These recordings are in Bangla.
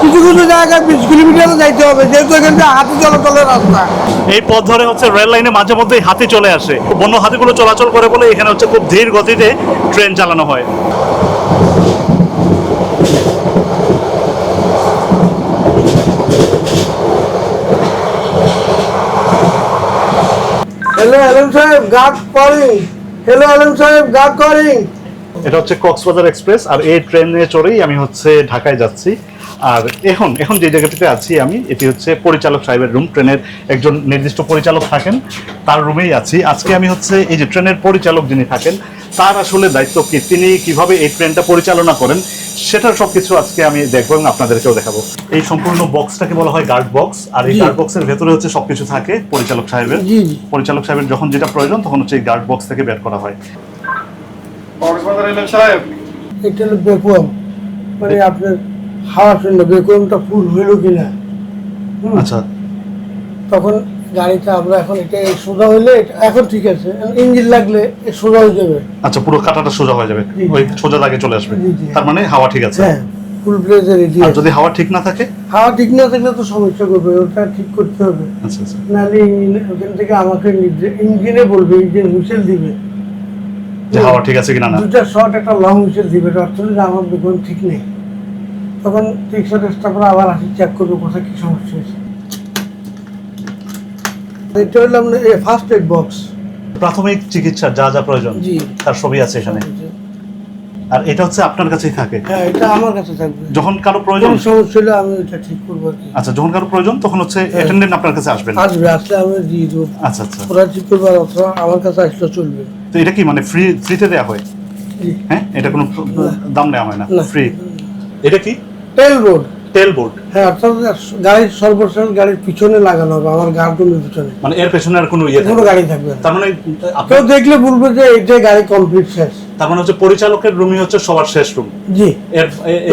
কিছু কিছু জায়গায় বিশ কিলোমিটারও যাইতে হবে যেহেতু এখান থেকে হাতি চলাচলের রাস্তা। এই পথ ধরে হচ্ছে রেল লাইনে মাঝে মধ্যেই হাতি চলে আসে। বন্য হাতিগুলো চলাচল করে বলে এখানে হচ্ছে খুব ধীর গতিতে ট্রেন চালানো হয়। হ্যালো আলম সাহেব গার্ড করিং। হ্যালো আলম সাহেব গার্ড করিং। এটা হচ্ছে কক্সবাজার এক্সপ্রেস আর এই ট্রেনে চড়েই আমি হচ্ছে ঢাকায় যাচ্ছি। আর এখন এখন যে জায়গাটিতে আছি আমি এটি হচ্ছে পরিচালক সাহেবের রুম ট্রেনের একজন নির্দিষ্ট পরিচালক থাকেন তার রুমেই আছি। আজকে আমি হচ্ছে এই যে ট্রেনের পরিচালক যিনি থাকেন তার আসলে দায়িত্ব কি? তিনি কীভাবে এই ট্রেনটা পরিচালনা করেন? সেটার সবকিছু আজকে আমি দেখব এবং আপনাদেরকেও দেখাবো। এই সম্পূর্ণ বক্সটাকে বলা হয় গার্ড বক্স আর এই গার্ড বক্সের ভেতরে হচ্ছে সবকিছু থাকে পরিচালক সাহেবের। জি, জি। পরিচালক সাহেবের যখন যেটা প্রয়োজন তখন হচ্ছে এই গার্ড বক্স থেকে বের করা হয়। কক্সবাজার এলেন সাহেব? এটা হলো মানে আপনার হাওয়ার জন্য বেকুয়ামটা ফুল হইল কিনা? আচ্ছা। তখন গাড়িটা আমরা এখন এটা সোজা হইলে এখন ঠিক আছে ইঞ্জিন লাগলে সোজা হয়ে যাবে। আচ্ছা পুরো কাটাটা সোজা হয়ে যাবে। ওই সোজা দাগে চলে আসবে। তার মানে হাওয়া ঠিক আছে। হ্যাঁ ফুল প্লেজে রেডি আর যদি হাওয়া ঠিক না থাকে? হাওয়া ঠিক না থাকলে তো সমস্যা করবে ওটা ঠিক করতে হবে। আচ্ছা আচ্ছা। নাহলে ইঞ্জিন ওখান থেকে আমাকে ইঞ্জিনে বলবে ইঞ্জিন হুইসেল দিবে। যে হাওয়া ঠিক আছে কিনা না। দুটা শর্ট একটা লং হুইসেল দিবে অর্থ আমার বেগুন ঠিক নেই। তখন টেস্টা করে আবার আসি চেক করবে কোথায় কি সমস্যা হয়েছে। এটা হলো আপনার ফার্স্ট এড বক্স প্রাথমিক চিকিৎসা যা যা প্রয়োজন জি। তার সবই আছে এখানে। আর এটা হচ্ছে আপনার কাছেই থাকে? হ্যাঁ এটা আমার কাছে থাকবে। যখন কারও প্রয়োজন সমস্যা হলে আমি এটা ঠিক করব আচ্ছা যখন কারও প্রয়োজন তখন হচ্ছে অ্যাটেন্ডেন্ট আপনার কাছে আসবেন। আসবে আসলে আমি দিয়ে দেবো। আচ্ছা আচ্ছা। ওরা ঠিক করবে অথবা আমার কাছে আসলে চলবে। তো এটা কি মানে ফ্রি ফ্রিতে দেওয়া হয়? হ্যাঁ এটা কোনো দাম নেওয়া হয় না। ফ্রি এটা কি? টেল টেল বোর্ড হ্যাঁ অর্থাৎ গাড়ির সর্বশেষ গাড়ির পিছনে লাগানো হবে আমার গার্ডরুমের পিছনে। মানে এর পেছনে আর কোনো ইয়ে কোনো গাড়ি থাকবে তার মানে কেউ দেখলে বলবে যে এটা গাড়ি কমপ্লিট শেষ। তার মানে হচ্ছে পরিচালকের রুমই হচ্ছে সবার শেষ রুম জি। এর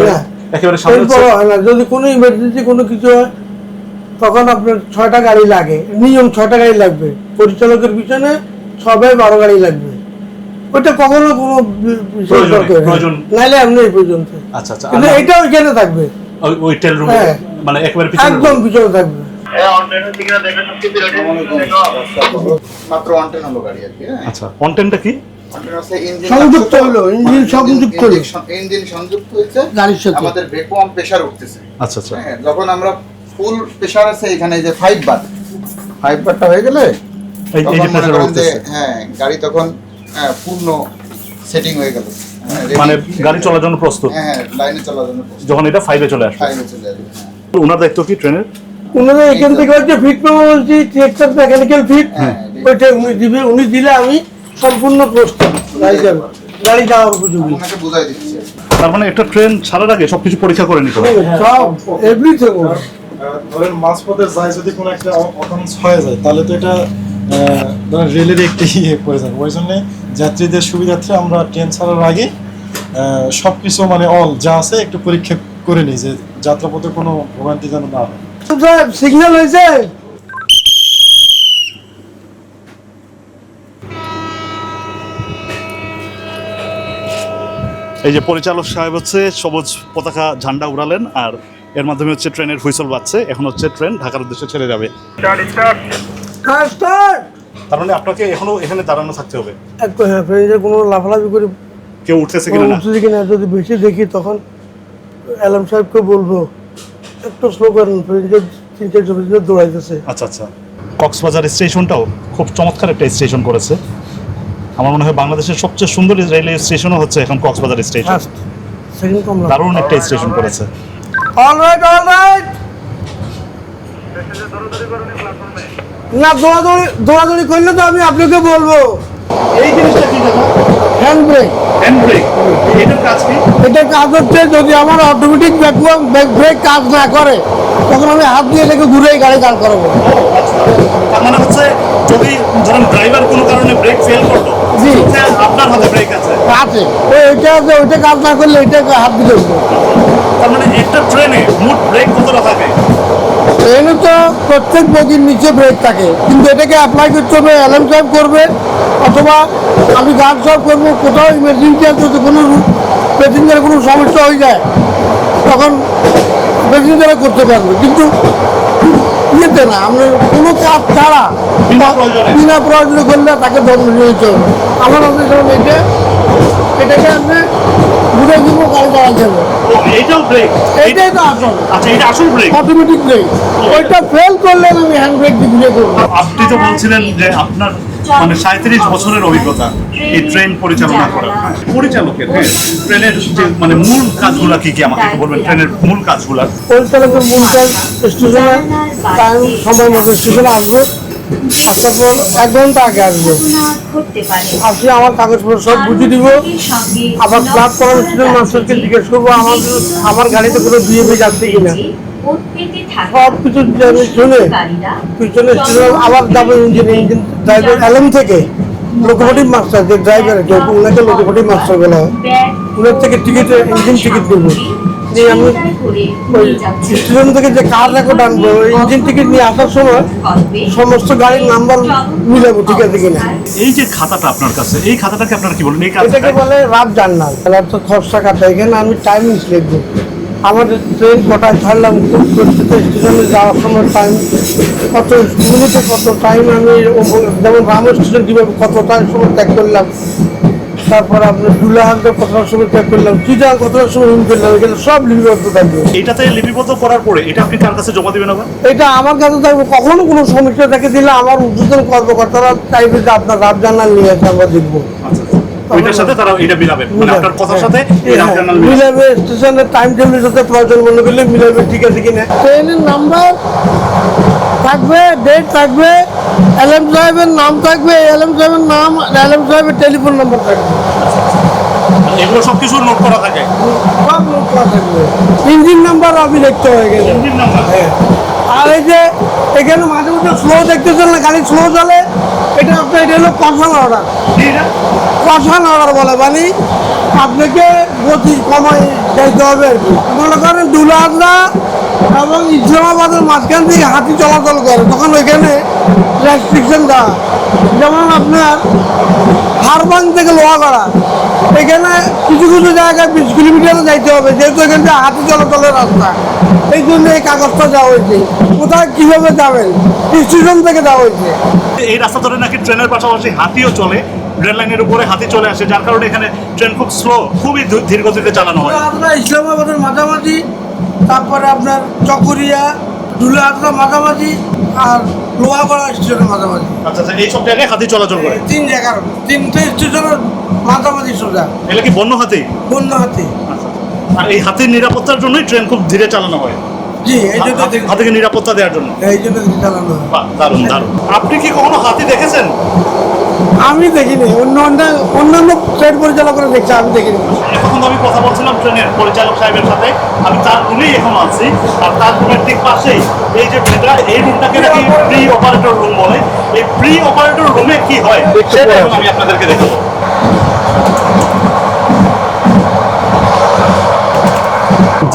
না। একেবারে সামনে হয় না যদি কোনো ইমার্জেন্সি কোনো কিছু হয় তখন আপনার ছয়টা গাড়ি লাগে। নিয়ম ছয়টা গাড়ি লাগবে। পরিচালকের পিছনে ছবে বারো গাড়ি লাগবে। ওটা কখনো কোনো প্রয়োজনে, হয়। প্রয়োজন। নাইলে এমনি এই পর্যন্ত। আচ্ছা আচ্ছা কিন্তু এটা ওইখানে থাকবে। ওই- টেল রুমে হ্যাঁ। মানে একেবারে পিছনে একদম পিছনে থাকবে। মাত্র ওয়ান হলো গাড়ি আর কি হ্যাঁ। আচ্ছা কি? সংযুক্ত হলো, হয়েছে। গাড়ির সাথে। আমাদের ভ্যাকুয়াম প্রেসার উঠতেছে। আচ্ছা আচ্ছা। হ্যাঁ যখন আমরা ফুল প্রেসার আছে এখানে যে ফাইভ বার ফাইভ বারটা হয়ে গেলে হ্যাঁ গাড়ি তখন হ্যাঁ, পূর্ণ সেটিং হয়ে গেল। হ্যাঁ, মানে গাড়ি চলার জন্য প্রস্তুত? হ্যাঁ হ্যাঁ লাইনে চলার জন্য যখন এটা ফাইভে চলে আসবে। ফাইভে চলে আসবে হ্যাঁ। ওনার দায়িত্ব কি ট্রেনের ওনারা এখান থেকে হচ্ছে ফিট পাবো বলছি ট্রেক্টর মেকানিক্যাল ফিট হ্যাঁ। ওইটা উনি দিবে উনি দিলে আমি সম্পূর্ণ প্রস্তুত। গাড়ি যাবে গাড়ি যাওয়ার উপযোগী। আপনাকে বুঝাই তার মানে একটা ট্রেন ছাড়ার আগে সবকিছু পরীক্ষা করে নিতে হবে। সব এভরিথিং ধরেন মাঝপথে যায় যদি কোনো একটা হয়ে যায় তাহলে তো এটা আহ, ধরেন রেলের একটি ইয়ে পড়ে যাবে। ওই জন্য যাত্রীদের সুবিধার্থে আমরা ট্রেন ছাড়ার আগে সব কিছু মানে অল যা আছে একটু পরীক্ষা করে নিই যে যাত্রাপথে কোনো ভোগান্তি যেন না হয়। সিগন্যাল হয়েছে? এই যে পরিচালক সাহেব হচ্ছে সবুজ পতাকা ঝান্ডা উড়ালেন আর এর মাধ্যমে হচ্ছে ট্রেনের হুইসল বাজছে। এখন হচ্ছে ট্রেন ঢাকার উদ্দেশ্যে ছেড়ে যাবে। স্টার্ট তার মানে আপনাকে এখনও এখানে দাঁড়ানো থাকতে হবে। হ্যাঁ কোনো লাফালাফি করে কেউ উঠতেছে কিনা না? উঠতেছে কিনা যদি বেশি দেখি তখন অ্যালাম সাহেবকে বলব। একটু স্লো করেন তিন চার চব্বিশ দৌড়াইতেছে। আচ্ছা আচ্ছা। কক্সবাজার স্টেশনটাও খুব চমৎকার একটা স্টেশন করেছে। আমার মনে হয় বাংলাদেশের সবচেয়ে সুন্দর রেলওয়ে স্টেশনও হচ্ছে এখন কক্সবাজার স্টেশন দারুণ একটা স্টেশন করেছে। অল রাইট অল রাইট না দৌড়াদৌড়ি দৌড়াদৌড়ি করলে তো আমি আপনাকে বলব। এই জিনিসটা কি জানো হ্যান্ড ব্রেক হ্যান্ড ব্রেক এটার কাজ কি? এটা কাজ হচ্ছে যদি আমার অটোমেটিক ব্রেক কাজ না করে তখন আমি হাত দিয়ে এটাকে ঘুরে গাড়ি দাঁড় করাবো। আচ্ছা। তার মানে হচ্ছে যদি ধরেন ড্রাইভার কোনো কারণে ব্রেক ফেল করল জি। আপনার হাতে ব্রেক আছে। আছে। ওইটা আছে ওইটা কাজ না করলে ওইটা হাত উঠবে তার মানে একটা ট্রেনে মোট ব্রেক কতটা থাকে? ট্রেনে তো প্রত্যেক বগির নিচে ব্রেক থাকে। কিন্তু এটাকে অ্যাপ্লাই করতে হবে অ্যালার্ম সাহেব করবে, অথবা আমি গার্ড সাহেব করব, কোথাও ইমার্জেন্সি আছে যদি কোনো প্যাসেঞ্জারের কোনো সমস্যা হয়ে যায়, তখন প্যাসেঞ্জাররা করতে পারবে। কিন্তু ইয়েতে না, আমরা কাজ ছাড়া বিনা প্রয়োজনে। করলে তাকে ধর্ম নিয়ে আমার অনুসরণ এটা এটাকে আপনি ঘুরে ব্রেক তো আসল। আচ্ছা এটা আসল ব্রেক অটোমেটিক ব্রেক ওইটা ফেল করলে আমি হ্যান্ড ব্রেক দিয়ে ঘুরে করব। আপনি তো বলছিলেন যে আপনার মানে সাঁত্রিশ বছরের অভিজ্ঞতা এই ট্রেন পরিচালনা করার পরিচালকের হ্যাঁ ট্রেনের যে মানে মূল কাজগুলা কি কি আমাকে একটু বলবেন? ট্রেনের মূল কাজগুলা। পরিচালকের মূল কাজ স্টেশনে টাইম সময় মতো স্টেশনে আসব। আসার পর এক ঘণ্টা আগে আসব। ঘটতে পারে আসি আমার কাগজপত্র সব বুঝিয়ে দিব। আবার প্ল্যাটফর্ম স্টেশন মাস্টারকে জিজ্ঞেস করব আমার আমার গাড়িতে কোনো বিএপি যাচ্ছে কিনা? সব কিছু শুনে পিছনে স্টেশন আবার যাব ইঞ্জিন ইঞ্জিন ড্রাইভার এলএম থেকে লোকোমোটিভ মাস্টার যে ড্রাইভার ওনাকে লোকোমোটিভ মাস্টার বলা হয়। ওনার থেকে টিকিট ইঞ্জিন টিকিট নিয়ে আমি ওই স্টেশন থেকে যে কার রেকর্ড আনব ওই ইঞ্জিন টিকিট নিয়ে আসার সময় সমস্ত গাড়ির নাম্বার মিলাবো ঠিক আছে কিনা। এই যে খাতাটা আপনার কাছে এই খাতাটাকে আপনারা কি বলেন? এই এটাকে বলে রাত জার্নাল। তাহলে অর্থাৎ খরচা কাটা এখানে আমি টাইমিংস লিখব আমাদের ট্রেন কটায় ছাড়লাম স্টেশনে যাওয়ার সময় টাইম কত মিনিটে কত টাইম আমি যেমন রামো স্টেশন কীভাবে কত টাইম সময় ত্যাগ করলাম তারপর আপনার দুলাহান্তে কতটার সময় ত্যাগ করলাম চিটা কতটার সময় ইন করলাম এখানে সব লিপিবদ্ধ থাকবে। এটাতে লিপিবদ্ধ করার পরে এটা আপনি কার কাছে জমা দিবেন আবার? এটা আমার কাছে থাকবে কখনো কোনো সমস্যা দেখে দিলে আমার উদ্বোধন কর্মকর্তারা চাইবে যে আপনার রাত জার্নাল নিয়ে এসে আমরা দেখব। ওইটার সাথে তারা এটা মিলাবেন মানে আপনার কথার সাথে এই হ্যাঁ, মিলাবেন। মিলাবে স্টেশনের টাইম টেবিলের সাথে প্রয়োজন মনে করলে মিলাবে ঠিক আছে কিনা? ট্রেনের নাম্বার থাকবে ডেট থাকবে এলএম সাহেবের নাম থাকবে এলএম সাহেবের নাম এলএম সাহেবের টেলিফোন নাম্বার থাকবে। এগুলো সবকিছু নোট করা থাকে। সব নোট করা থাকবে। ইঞ্জিন নাম্বার আমি দেখতে হয়ে গেছে। ইঞ্জিন নাম্বার আর এই যে এখানে মাঝে মাঝে স্লো দেখতেছেন না গাড়ি স্লো চলে? এটা আপনার এটা হলো কনফার্ম অর্ডার কষান অর্ডার বলে মানে আপনাকে গতি কমাই যাইতে হবে আর কি। মনে করেন দুলাহাজরা এবং ইসলামাবাদের মাঝখান থেকে হাতি চলাচল করে তখন ওইখানে রেস্ট্রিকশন দেওয়া যেমন আপনার হারবাং থেকে লোহাগড়া এখানে কিছু কিছু জায়গায় বিশ কিলোমিটারে যাইতে হবে যেহেতু এখান থেকে হাতি চলাচলের রাস্তা। এই জন্য এই কাগজটা দেওয়া হয়েছে। কোথায় কীভাবে যাবেন? স্টেশন থেকে দেওয়া হয়েছে। এই রাস্তা ধরে নাকি ট্রেনের পাশাপাশি হাতিও চলে রেল লাইনের উপরে হাতি চলে আসে যার কারণে এখানে ট্রেন খুব স্লো খুবই ধীর গতিতে চালানো হয়। আপনার ইসলামাবাদের মাঝামাঝি তারপরে আপনার চকরিয়া দুলাহাটরা মাঝামাঝি আর লোহাগড়া স্টেশনের মাঝামাঝি। আচ্ছা আচ্ছা এই সব জায়গায় হাতি চলাচল করে? তিন জায়গার তিনটে স্টেশনের মাঝামাঝি সোজা। এগুলো কি বন্য হাতি? বন্য হাতি। আচ্ছা আর এই হাতির নিরাপত্তার জন্যই ট্রেন খুব ধীরে চালানো হয়? জি এই জন্য হাতি- হাতিকে নিরাপত্তা দেওয়ার জন্য? এই জন্য চালানো হয়। দারুণ দারুণ। আপনি কি কখনো হাতি দেখেছেন? আমি দেখিনি। অন্য অন্য অন্যান্য ট্রেন পরিচালকরা দেখছে, আমি দেখিনি। এখন আমি কথা বলছিলাম ট্রেনের পরিচালক সাহেবের সাথে। আমি তার রুমেই এখন আছি। আর তার রুমের ঠিক পাশেই এই যে এটা এই রুমটাকে নাকি প্রি অপারেটর রুম বলে। এই প্রি অপারেটর রুমে কি হয়, সেটা আমি আপনাদেরকে দেখাবো।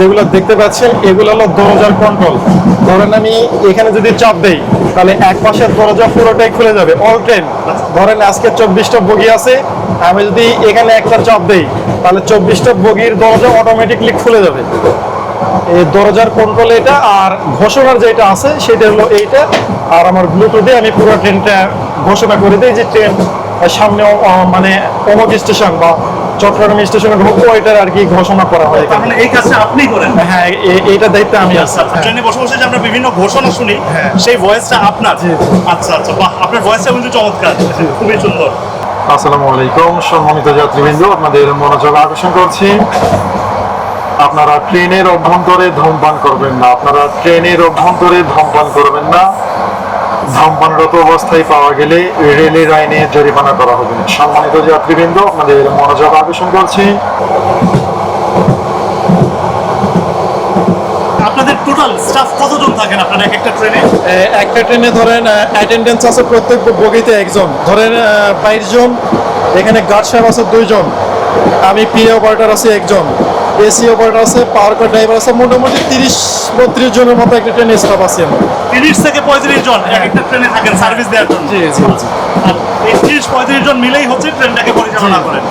যেগুলো দেখতে পাচ্ছেন, এগুলো হলো দরজার কন্ট্রোল ধরেন আমি এখানে যদি চাপ দেই, তাহলে এক পাশের দরজা পুরোটাই খুলে যাবে অল ট্রেন ধরেন আজকে চব্বিশটা বগি আছে, আমি যদি এখানে একটা চাপ দেই, তাহলে চব্বিশটা বগির দরজা অটোমেটিকলি খুলে যাবে। এই দরজার কন্ট্রোল এটা, আর ঘোষণার যেটা আছে, সেটা হলো এইটা। আর আমার ব্লুটুথে আমি পুরো ট্রেনটা ঘোষণা করে দিই যে ট্রেন সামনে মানে অমুক স্টেশন বা চট্টগ্রাম স্টেশনে ঢুকবো ওইটার আর কি ঘোষণা করা হয় এখানে। মানে এই কাজটা আপনিই করেন। হ্যাঁ এইটা দায়িত্ব আমি আছি। আচ্ছা ট্রেনে বসে বসে যে আমরা বিভিন্ন ঘোষণা শুনি সেই ভয়েসটা আপনার। আচ্ছা আচ্ছা। বাহ আপনার ভয়েসটা কিন্তু চমৎকার। খুবই সুন্দর। আসসালামু আলাইকুম সম্মানিত যাত্রীবৃন্দ আপনাদের মনোযোগ আকর্ষণ করছি। আপনারা ট্রেনের অভ্যন্তরে ধূমপান করবেন না আপনারা ট্রেনের অভ্যন্তরে ধূমপান করবেন না। ধূমপানরত অবস্থায় পাওয়া গেলে রেলের আইনে জরিমানা করা হবে। সম্মানিত যাত্রীবৃন্দ আপনাদের মনোযোগ আকর্ষণ করছি। আপনাদের টোটাল স্টাফ কতজন থাকেন আপনারা এক একটা ট্রেনে একটা ট্রেনে ধরেন অ্যাটেন্ডেন্স আছে প্রত্যেক বগিতে একজন। ধরেন বাইশ জন এখানে গার্ড সাহেব আছে দুইজন। আমি পি অপারেটর আছে একজন। এসি অপারেটর আছে পাওয়ার কার ড্রাইভার আছে মোটামুটি তিরিশ বত্রিশ জনের মতো একটা ট্রেনে স্টাফ আছে আমার। তিরিশ থেকে পঁয়ত্রিশ জন এক একটা ট্রেনে থাকেন সার্ভিস দেওয়ার জন্য। জি জি জি। আর এই তিরিশ পঁয়ত্রিশ জন মিলেই হচ্ছে ট্রেনটাকে পরিচালনা করেন।